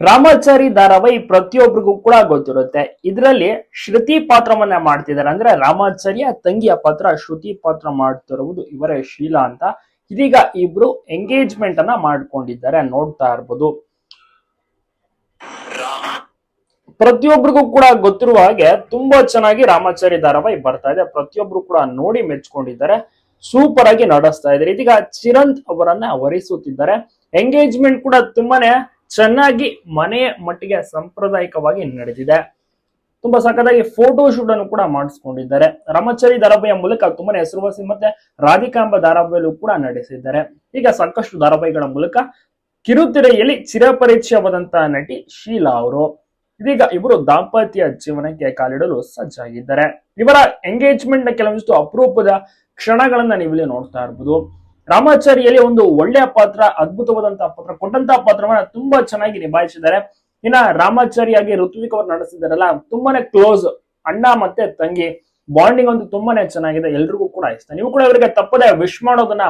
ರಾಮಾಚಾರಿ ಧಾರಾವಾಹಿ ಪ್ರತಿಯೊಬ್ಬರಿಗೂ ಕೂಡ ಗೊತ್ತಿರುತ್ತೆ. ಇದರಲ್ಲಿ ಶ್ರುತಿ ಪಾತ್ರವನ್ನ ಮಾಡ್ತಿದ್ದಾರೆ. ಅಂದ್ರೆ ರಾಮಾಚಾರ್ಯ ತಂಗಿಯ ಪಾತ್ರ ಶ್ರುತಿ ಪಾತ್ರ ಮಾಡ್ತಿರುವುದು ಇವರೇ ಶೀಲಾ ಅಂತ. ಇದೀಗ ಇಬ್ರು ಎಂಗೇಜ್ಮೆಂಟ್ ಅನ್ನ ಮಾಡ್ಕೊಂಡಿದ್ದಾರೆ ನೋಡ್ತಾ ಇರ್ಬೋದು. ಪ್ರತಿಯೊಬ್ಬರಿಗೂ ಕೂಡ ಗೊತ್ತಿರುವ ಹಾಗೆ ತುಂಬಾ ಚೆನ್ನಾಗಿ ರಾಮಾಚಾರಿ ಧಾರಾವಾಹಿ ಬರ್ತಾ ಇದೆ. ಪ್ರತಿಯೊಬ್ರು ಕೂಡ ನೋಡಿ ಮೆಚ್ಕೊಂಡಿದ್ದಾರೆ. ಸೂಪರ್ ಆಗಿ ನಡೆಸ್ತಾ ಇದ್ದಾರೆ. ಇದೀಗ ಚಿರಂತ್ ಅವರನ್ನ ವರಿಸುತ್ತಿದ್ದಾರೆ. ಎಂಗೇಜ್ಮೆಂಟ್ ಕೂಡ ತುಂಬಾನೇ ಚೆನ್ನಾಗಿ ಮನೆಯ ಮಟ್ಟಿಗೆ ಸಾಂಪ್ರದಾಯಿಕವಾಗಿ ನಡೆದಿದೆ. ತುಂಬಾ ಸಖತ್ತಾಗಿ ಫೋಟೋ ಶೂಟ್ ಅನ್ನು ಕೂಡ ಮಾಡಿಸ್ಕೊಂಡಿದ್ದಾರೆ. ರಾಮಚರಿ ಧಾರಾವಾಹಿಯ ಮೂಲಕ ತುಂಬಾನೇ ಹೆಸರುವಾಸಿ ಮತ್ತೆ ರಾಧಿಕಾಂಬ ಧಾರಾವಾಹಿಯಲ್ಲೂ ಕೂಡ ನಡೆಸಿದ್ದಾರೆ. ಈಗ ಸಾಕಷ್ಟು ಧಾರಾವಾಹಿಗಳ ಮೂಲಕ ಕಿರುತೆರೆಯಲ್ಲಿ ಚಿರಪರಿಚಯವಾದಂತಹ ನಟಿ ಶೀಲಾ ಅವರು. ಇದೀಗ ಇವರು ದಾಂಪತ್ಯ ಜೀವನಕ್ಕೆ ಕಾಲಿಡಲು ಸಜ್ಜಾಗಿದ್ದಾರೆ. ಇವರ ಎಂಗೇಜ್ಮೆಂಟ್ನ ಕೆಲವೊಂದಿಷ್ಟು ಅಪರೂಪದ ಕ್ಷಣಗಳನ್ನ ನೀವು ಇಲ್ಲಿ ನೋಡ್ತಾ ಇರ್ಬೋದು. ರಾಮಾಚಾರಿಯಲ್ಲಿ ಒಂದು ಒಳ್ಳೆಯ ಪಾತ್ರ ಅದ್ಭುತವಾದಂತಹ ಪಾತ್ರ ಕೊಟ್ಟಂತಹ ಪಾತ್ರವನ್ನ ತುಂಬಾ ಚೆನ್ನಾಗಿ ನಿಭಾಯಿಸಿದ್ದಾರೆ. ಇನ್ನ ರಾಮಾಚಾರಿಯಾಗಿ ಋತ್ವಿಕ್ ಅವರು ನಡೆಸಿದಾರಲ್ಲ ತುಂಬಾನೇ ಕ್ಲೋಸ್ ಅಣ್ಣ ಮತ್ತೆ ತಂಗಿ ಬಾಂಡಿಂಗ್ ಒಂದು ತುಂಬಾನೇ ಚೆನ್ನಾಗಿದೆ, ಎಲ್ರಿಗೂ ಕೂಡ ಇಷ್ಟ. ನೀವು ಕೂಡ ಇವರಿಗೆ ತಪ್ಪದೆ ವಿಶ್ ಮಾಡೋದನ್ನ